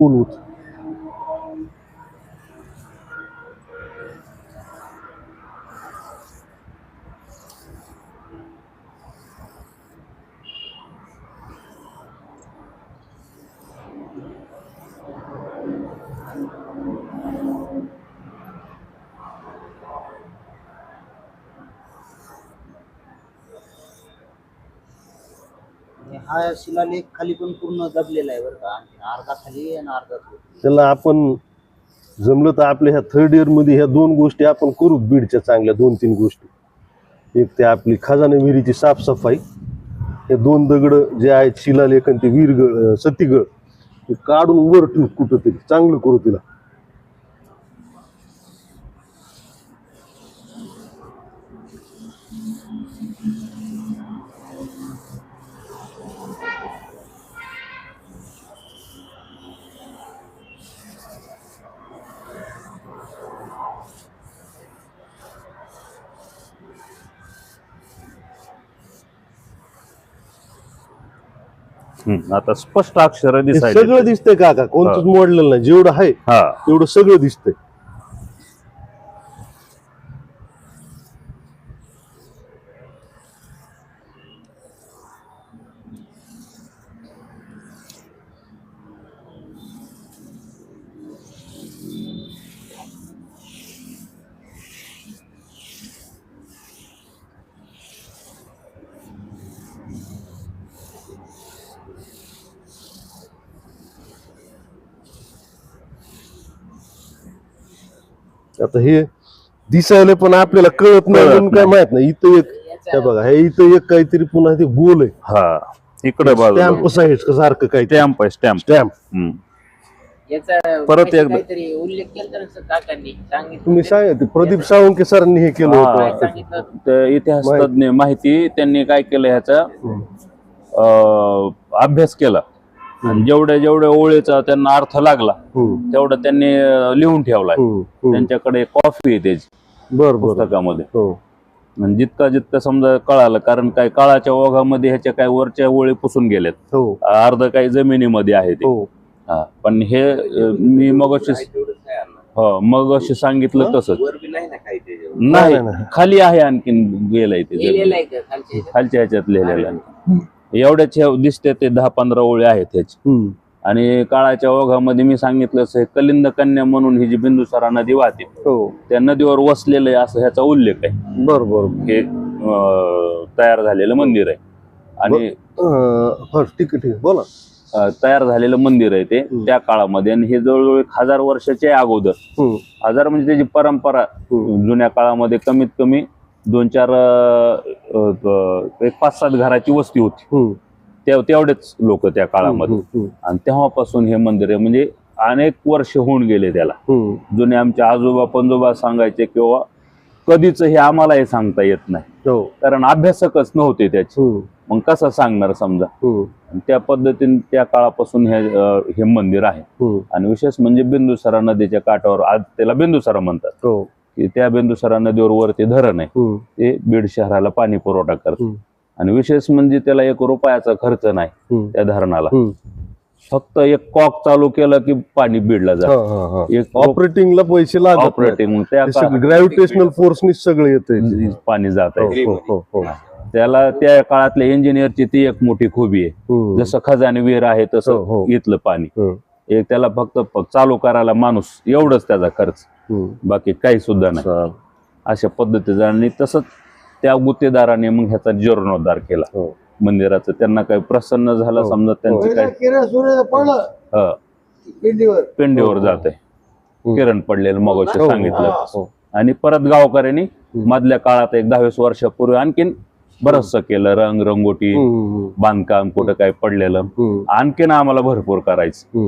o luto. आणि हा शिलालेख खाली पण पूर्ण दबलेला आहे बरं का. आणि अर्धा खाली आणि अर्धा वर. त्याला आपण जमलं तर आपल्या ह्या थर्ड इयरमध्ये ह्या दोन गोष्टी आपण करू बीडच्या चांगल्या दोन तीन गोष्टी. एक ते आपली खजाना विहिरीची साफसफाई हे दोन दगड जे आहेत शिलालेखन ते वीरगळ सतीगळ ते काढून वर ठेवू कुठं तरी चांगलं करू तिला. हम्म, आता स्पष्ट अक्षर हे दिसायला सगळं दिसतंय काका कोणतंच मोडलेलं नाही. जेवढं आहे हा. तेवढं सगळं दिसतंय. आता हे दिसायला पण आपल्याला कळत नाही कळत म्हणून काय माहीत नाही इथं एक हे बघा हे इथं एक काहीतरी पुन्हा ते गोल आहे हा इकडे स्टॅम्प साईड सारखं काही स्टॅम्प आहे स्टॅम्प स्टॅम्प याचा परत एकदा. काहीतरी उल्लेख केला ना सर काकांनी सांगितलं तुम्ही प्रदीप सावंके सरांनी हे केलं. होतं. काय. सांगितलं? इतिहास माहित- तज्ञ माहिती त्यांनी काय केलं ह्याचा. अं, अभ्यास केला. जेवढ्या जेवढ्या ओळीचा त्यांना अर्थ लागला. तेवढं त्यांनी लिहून ठेवलाय. त्यांच्याकडे कॉफी आहे त्याची पुस्तकामध्ये. हो. जितका जितका समजा कळालं कारण काय काळाच्या ओघामध्ये ह्याच्या काय वरच्या ओळी पुसून गेल्यात. हो. अर्ध काही जमिनीमध्ये आहे ते. हो. पण हे मी मग हो मग अशी सांगितलं तसंच. नाही. खाली आहे आणखीन गेलंय ते खालच्या ह्याच्यात? लिहिलेलं. एवढ्याच हे दिसते ते दहा पंधरा ओळी आहेत ह्याची. आणि काळाच्या ओघामध्ये मी सांगितलं हे कलिंद कन्या म्हणून ही जी बिंदुसारा नदी वाहते हो. त्या नदीवर वसलेलं आहे असं ह्याचा उल्लेख आहे. बर बर हे तयार झालेलं मंदिर आहे. आणि ठीक आहे. बोला. तयार झालेलं मंदिर आहे ते. त्या काळामध्ये. आणि हे जवळजवळ एक हजार वर्षाच्या अगोदर. हजार म्हणजे त्याची परंपरा. जुन्या काळामध्ये कमीत कमी दोन चार एक पाच सात घराची वस्ती होती. तेवढेच लोक त्या काळामध्ये. आणि तेव्हापासून हे मंदिर आहे. म्हणजे अनेक वर्ष होऊन गेले त्याला. जुने आमचे आजोबा पंजोबा सांगायचे किंवा कधीच हे आम्हाला हे सांगता येत नाही. हो. कारण अभ्यासकच नव्हते त्याचे. मग कसं सांगणार समजा? त्या पद्धतीने त्या काळापासून हे हे मंदिर आहे. आणि विशेष म्हणजे बिंदुसरा नदीच्या काठावर आज त्याला बिंदुसरा म्हणतात. हो. की त्या बिंदुसरा नदीवर वरती धरण आहे. ते बीड शहराला पाणी पुरवठा करते. आणि विशेष म्हणजे त्याला एक रुपयाचा खर्च नाही. त्या धरणाला. फक्त एक कॉक चालू केलं की पाणी बीडला जातं. एक ऑपरेटिंगला पैसे लागत ऑपरेटिंग ग्रॅव्हिटेशनल फोर्सनी सगळं येतंय पाणी जात आहे हो, हो, हो. त्याला त्या काळातल्या इंजिनियरची ती एक मोठी खूबी आहे. जसं खजाने विहीर आहे तसं. इथलं पाणी. एक त्याला फक्त चालू करायला माणूस एवढंच त्याचा खर्च. बाकी काही सुद्धा नाही. अशा पद्धतीचा आणि तसंच त्या गुत्तेदाराने मग ह्याचा जीर्णोद्धार केला हो. मंदिराचं त्यांना काही प्रसन्न झालं हो. समजा त्यांचं काय किरण सूर्य पडलं हं, पिंडीवर पिंडीवर. जात. किरण पडलेलं मग हो, सांगितलं. आणि परत गावकऱ्यांनी मधल्या काळात एक दहावीस वर्षापूर्वी आणखीन बरचस केलं रंग रंगोटी. बांधकाम कुठं काय पडलेलं. आणखीन आम्हाला भरपूर करायचं